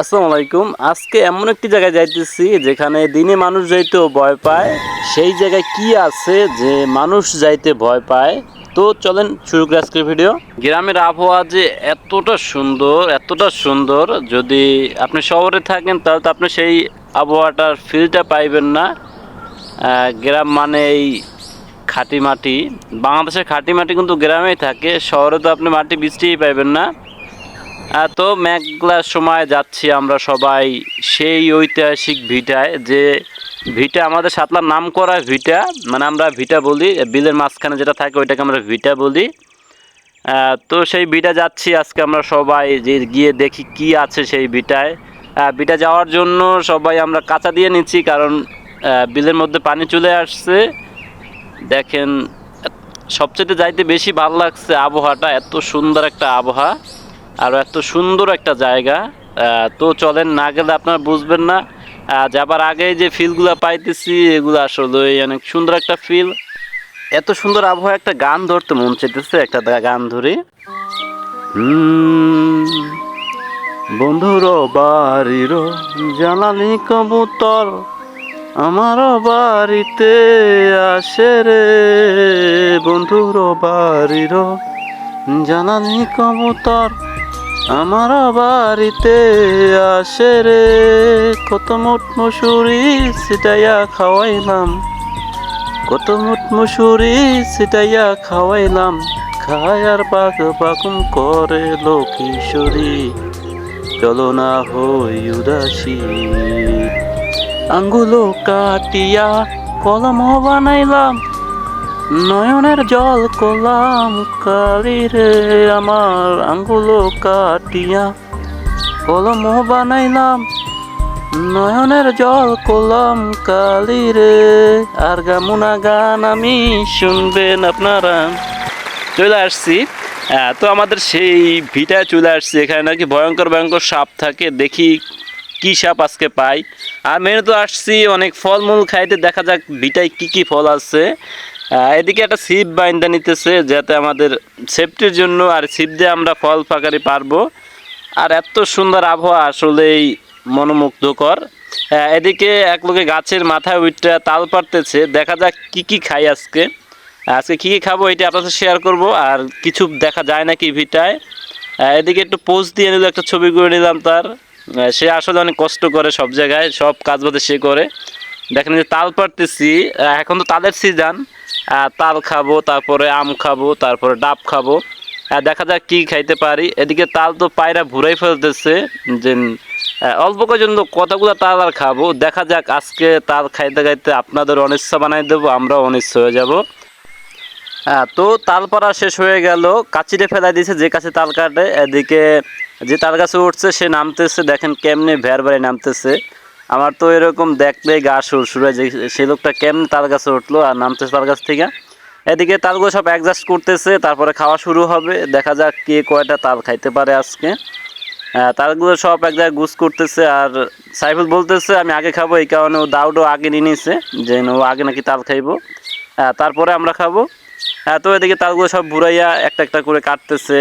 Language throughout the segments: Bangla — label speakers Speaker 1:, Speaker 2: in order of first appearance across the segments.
Speaker 1: আসসালামু আলাইকুম। আজকে এমন একটি জায়গায় যাইতেছি যেখানে দিনে মানুষ যাইতেও ভয় পায়। সেই জায়গায় কি আছে যে মানুষ যাইতে ভয় পায়? তো চলেন শুরু করি আজকের ভিডিও। গ্রামের আবহাওয়া যে এতটা সুন্দর এতটা সুন্দর, যদি আপনি শহরে থাকেন তাহলে তো আপনি সেই আবহাওয়াটার ফিলটা পাইবেন না। গ্রাম মানে এই খাঁটি মাটি। বাংলাদেশের খাঁটি মাটি কিন্তু গ্রামেই থাকে। শহরে তো আপনি মাটি বৃষ্টিই পাইবেন না। তো মেঘলার সময় যাচ্ছি আমরা সবাই সেই ঐতিহাসিক ভিটায় যে ভিটা আমাদের সাতলার নাম করা ভিটা মানে আমরা ভিটা বলি বিলের মাঝখানে যেটা থাকে ওইটাকে আমরা ভিটা বলি। তো সেই ভিটা যাচ্ছি আজকে আমরা সবাই, যে গিয়ে দেখি কি আছে সেই ভিটায়। ভিটা যাওয়ার জন্য সবাই আমরা কাঁচা দিয়ে নিচ্ছি কারণ বিলের মধ্যে পানি চলে আসছে। দেখেন সবচেয়ে যাইতে বেশি ভালো লাগছে আবহাওয়াটা, এত সুন্দর একটা আবহাওয়া। আর এত সুন্দর একটা জায়গা। তো চলেন না গেলে আপনারা বুঝবেন না। যাবার আগে যে ফিলগুলো পাইতেছি, এগুলো আসলে অনেক সুন্দর একটা ফিল এত সুন্দর আবহাওয়া একটা গান ধরতে মন চাইতেছে, একটা গান ধরে। বন্ধুর বাড়ির জ্বালানি কবুতর আমার বাড়িতে আসে রে। বন্ধুর বাড়ির জ্বালানি কবুতর আমার বাড়িতে আসে রে, কত মুট মুসুরি সিটাইয়া খাওয়াইলাম। কত মুট মুসুরি সিটাইয়া খাওয়াইলাম। খায়ার পাক পাকুম করে লো কিশোরী। চলো না হই উদাসী। আঙ্গুলো কাটিয়া কলম বানাইলাম। নয়নের জল কলাম কালি রে আমার আঙ্গুলো কাটিয়া কলম বানাইলাম। নয়নের জল কলম কালি রে আর গামুনা গান আমি শুনবেন আপনারা। চলে আসছি। তো আমাদের সেই ভিটায় চলে আসছি, এখানে নাকি ভয়ঙ্কর ভয়ঙ্কর সাপ থাকে, দেখি কি সাপ আজকে পাই। আর মেনে তো আসছি, অনেক ফলমূল খাইতে, দেখা যাক ভিটায় কি কি ফল আছে। এদিকে একটা ছিপ বাইন্দা নিতেছে যাতে আমাদের সেফটির জন্য আর ছিপ দিয়ে আমরা ফল পাকারি পারব। আর এত সুন্দর আবহাওয়া আসলেই মনোমুগ্ধকর। এদিকে এক লোকে গাছের মাথায় উইটটা তাল পারতেছে দেখা যাক কি কি খাই আজকে। আজকে কি কি খাব এটা আপনার সাথে শেয়ার করব। আর কিছু দেখা যায় নাকি ভিটায় এদিকে একটু পোস্ট দিয়ে নিল, একটা ছবি করে নিলাম তার। সে আসলে অনেক কষ্ট করে সব জায়গায়, সব কাজ বাদে সে করে। দেখেন যে তাল পারতেছি এখন তো তালের সিজন তাল খাব, তারপরে আম খাব, তারপরে ডাব খাব। দেখা যাক কি খাইতে পারি। এদিকে তাল তো পায়রা ভুরাই ফেলতেছে, যে অল্প পর্যন্ত কতগুলো তাল আর খাব। দেখা যাক আজকে তাল খাইতে খাইতে আপনাদের অনিচ্ছা বানাই দেবো, আমরাও অনিচ্ছা হয়ে যাব। তো তাল পাড়া শেষ হয়ে গেল। কাচিরে ফেলাই দিয়েছে, যে কাছে তাল কাটে। এদিকে যে তাল গাছে উঠছে, সে নামতেছে। দেখেন কেমনে ভের বাড়ি নামতেছে। আমার তো এরকম দেখলে গা সুর সুরে যে সে লোকটা কেমনে তাল গাছে উঠল আর নামতেছে তাল গাছ থেকে। এদিকে তালগুলো সব অ্যাডজাস্ট করতেছে, তারপরে খাওয়া শুরু হবে। দেখা যাক কে কয়টা তাল খাইতে পারে আজকে। তালগুলো সব এক জায়গায় গুস করতেছে আর সাইফুল বলতেছে, আমি আগে খাব, এই কারণে ও দাউডও আগে নিয়ে নিয়েছে যে ও আগে নাকি তাল খাইবো। তারপরে আমরা খাব। তো এদিকে তালগুলো সব বুড়াইয়া একটা একটা করে কাটতেছে,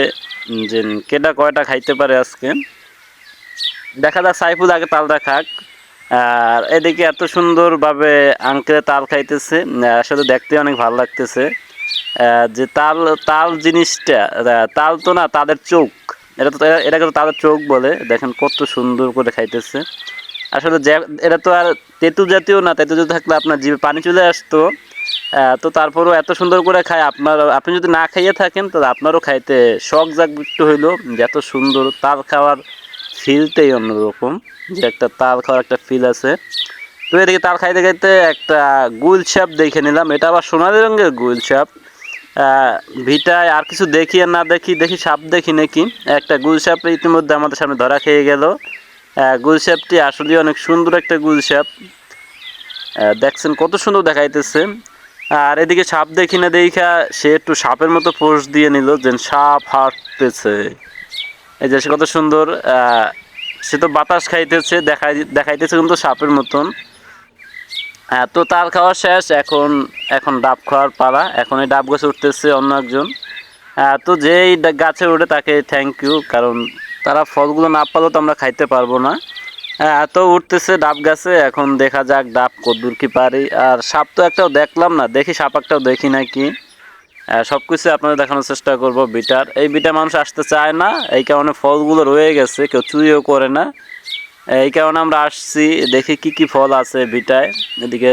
Speaker 1: যে কেটা কয়টা খাইতে পারে আজকে। দেখা যাক সাইফুল আগে তালটা খাক। আর এদিকে এত সুন্দরভাবে আঙ্কেলে তাল খাইতেছে আসলে দেখতে অনেক ভালো লাগতেছে। যে তাল তাল জিনিসটা তাল তো না, তাদের চোখ। এটা তো, এটাকে তো তাদের চোখ বলে। দেখেন কত সুন্দর করে খাইতেছে। আসলে এটা তো আর তেঁতু জাতীয় না, তেঁতু জাতীয় থাকলে আপনার জিভে পানি চলে আসতো। তো তারপরেও এত সুন্দর করে খায়, আপনার, আপনি যদি না খাইয়ে থাকেন, তাহলে আপনারও খাইতে শখ জাগ একটু হইল যে এত সুন্দর তাল খাওয়ার ফিলটাই অন্যরকম যে একটা তাল খাওয়ার একটা ফিল আছে। তো এদিকে তাল খাইতে খাইতে একটা গুল সাপ দেখে নিলাম। এটা আবার সোনালি রঙের গুল সাপ ভিটায় আর কিছু দেখি আর না দেখি দেখি সাপ দেখি নাকি। একটা গুল সাপ ইতিমধ্যে আমাদের সামনে ধরা খেয়ে গেল। গুল সাপটি আসলে অনেক সুন্দর একটা গুল সাপ দেখছেন কত সুন্দর দেখাইতেছে। আর এদিকে সাপ দেখি না দেখা সে একটু সাপের মতো পোষ দিয়ে নিল যে সাপ হাঁটতেছে। এই যে কত সুন্দর সে তো বাতাস খাইতেছে, দেখাই দেখাইতেছে কিন্তু সাপের মতন। হ্যাঁ তো তার খাওয়া শেষ, এখন এখন ডাব খাওয়ার পালা। এখন এই ডাব গাছে উঠতেছে অন্য একজন। তো যেই গাছে উঠে তাকে থ্যাংক ইউ কারণ তারা ফলগুলো না পারলেও তো আমরা খাইতে পারব না। হ্যাঁ এত উঠতেছে ডাব গাছে, এখন দেখা যাক ডাব কদ্দুর কি পারি। আর সাপ তো একটাও দেখলাম না, দেখি সাপ একটাও দেখি নাকি। সব কিছু আপনাদের দেখানোর চেষ্টা করব বিটার। এই বিটা মানুষ আসতে চায় না, এই কারণে ফলগুলো রয়ে গেছে, কেউ চুরিও করে না। এই কারণে আমরা আসছি, দেখি কি কি ফল আছে বিটায়। এদিকে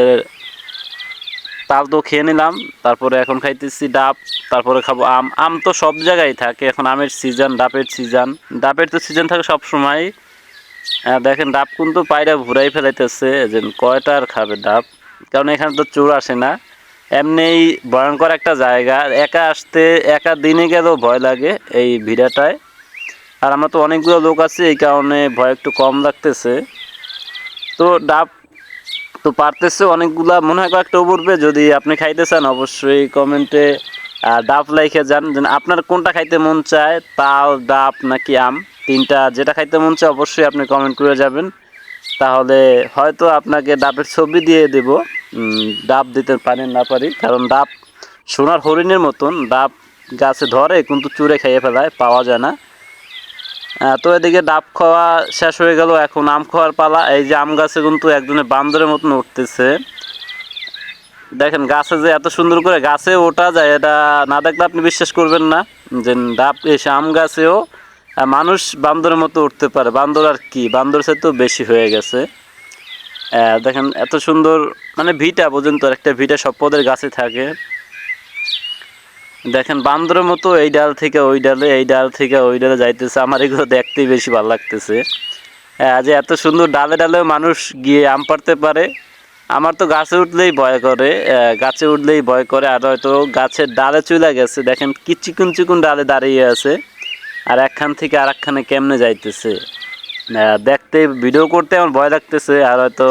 Speaker 1: তাল তো খেয়ে নিলাম, তারপরে এখন খাইতেছি ডাব, তারপরে খাব আম। আম তো সব জায়গায় থাকে, এখন আমের সিজন ডাবের সিজন ডাবের তো সিজন থাকে সব সময়। দেখেন, ডাব কিন্তু পায়রা ঘুরাই ফেলাইতেছে যে কয়টা আর খাবে ডাব? কারণ এখানে তো চোর আসে না। এমনি ভয়ঙ্কর একটা জায়গা। একা আসতে, একা দিনে গেলেও ভয় লাগে এই ভিড়াটায়। আর আমরা তো অনেকগুলো লোক আছি, এই কারণে ভয় একটু কম লাগতেছে। তো ডাব তো পারতেছে, অনেকগুলা মনে হয় কয়েকটা উঠবে যদি আপনি খাইতে চান, অবশ্যই কমেন্টে ডাব লাইখে যান। যেন আপনার কোনটা খাইতে মন চায়, তাল, ডাব নাকি আম, তিনটা যেটা খাইতে মন চায়, অবশ্যই আপনি কমেন্ট করে যাবেন। তাহলে হয়তো আপনাকে ডাবের ছবি দিয়ে দেব। ডাব দিতে পারেন না পারি, কারণ ডাব সোনার হরিণের মতন, ডাব গাছে ধরে কিন্তু চুরে খাইয়ে ফেলায়, পাওয়া যায় না। তো এদিকে ডাব খাওয়া শেষ হয়ে গেল, এখন আম খাওয়ার পালা। এই যে আম গাছে কিন্তু একজনের বান্দরের মতন উঠতেছে। দেখেন গাছে যে এত সুন্দর করে গাছে ওঠা যায়, এটা না দেখলে আপনি বিশ্বাস করবেন না যে ডাব এসে আম গাছেও মানুষ বান্দরের মতো উঠতে পারে। বান্দর আর কি? বান্দর সে তো বেশি হয়ে গেছে। দেখেন, এত সুন্দর মানে ভিটা পর্যন্ত, একটা ভিটা সব পদের গাছে থাকে। দেখেন, বান্দরের মতো এই ডাল থেকে ওই ডালে, এই ডাল থেকে ওই ডালে যাইতেছে। আমার এগুলো দেখতেই বেশি ভালো লাগতেছে। যে এত সুন্দর ডালে ডালেও মানুষ গিয়ে আম পারতে পারে। আমার তো গাছে উঠলেই ভয় করে গাছে উঠলেই ভয় করে। আর হয়তো গাছের ডালে চলে গেছে। দেখেন, কি চিকুন চিকুন ডালে দাঁড়িয়ে আছে। আর একখান থেকে আর একখানে কেমনে যাইতেছে? দেখতে ভিডিও করতে আমার ভয় লাগতেছে, আর হয়তো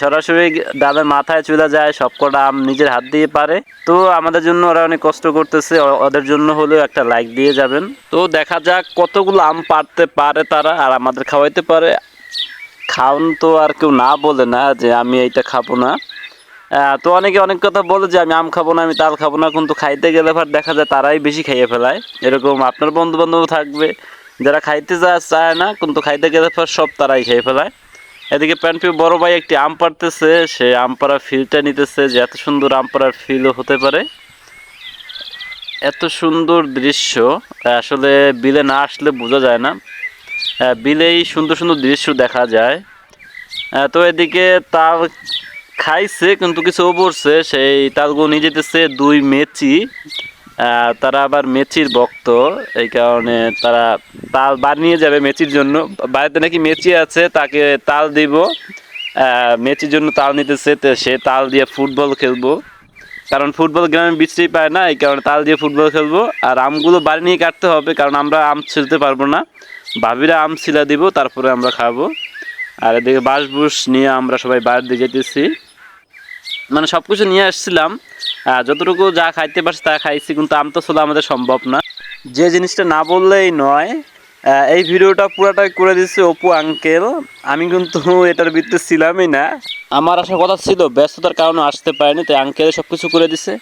Speaker 1: সরাসরি ডালের মাথায় চলে যায় সব কটা আম নিজের হাত দিয়ে পারে। তো আমাদের জন্য ওরা অনেক কষ্ট করতেছে ওদের জন্য হলেও একটা লাইক দিয়ে যাবেন। তো দেখা যাক কতগুলো আম পারতে পারে তারা, আর আমাদের খাওয়াইতে পারে। খাওন তো আর কেউ না বলে না যে আমি এইটা খাব না। তো অনেকে অনেক কথা বলে যে আমি আম খাব না, আমি তাল খাব না, কিন্তু খাইতে গেলে ভার দেখা যায় তারাই বেশি খাইয়ে ফেলায়। এরকম আপনার বন্ধু বান্ধব থাকবে যারা খাইতে যা চায় না, কিন্তু খাইতে গেলে পর সব তারাই খেয়ে ফেলায়। এদিকে প্যান্টপি বড় ভাই একটি আম পাড়তেছে, সে আম পাড়া ফিলটা নিতেছে যে এত সুন্দর আম পাড়ার ফিলও হতে পারে। এত সুন্দর দৃশ্য আসলে বিলে না আসলে বোঝা যায় না। বিলেই সুন্দর সুন্দর দৃশ্য দেখা যায়। তো এদিকে তাল খাইছে, কিন্তু কিছু পড়ছে। সেই তালগুলো নিয়ে যেতেছে দুই মেচি। তারা আবার মেচির ভক্ত, এই কারণে তারা তাল বানিয়ে যাবে মেচির জন্য। বাড়িতে নাকি মেচি আছে, তাকে তাল দিব। মেচির জন্য তাল নিতেছে সে তাল দিয়ে ফুটবল খেলব। কারণ ফুটবল গ্রামে বৃষ্টি পায় না, এই কারণে তাল দিয়ে ফুটবল খেলব। আর আমগুলো বাড়ি নিয়ে কাটতে হবে, কারণ আমরা আম ছিলতে পারব না। ভাবিরা আম ছিলা দিব, তারপরে আমরা খাব। আর এদিকে বাঁশ বুস নিয়ে আমরা সবাই বাইরে দিয়ে যেতেছি। মানে সব কিছু নিয়ে আসছিলাম। যতটুকু যা খাইতে পারছি তা খাইছি, কিন্তু আম তো ছোলা আমাদের সম্ভব না। যে জিনিসটা না বললেই নয় এই ভিডিওটা পুরাটাই করে দিচ্ছে অপু আঙ্কেল আমি কিন্তু এটার ভিতরে ছিলামই না। আমার আসার কথা ছিল, ব্যস্ততার কারণে আসতে পারিনি, তাই আঙ্কেল সব কিছু করে দিছে।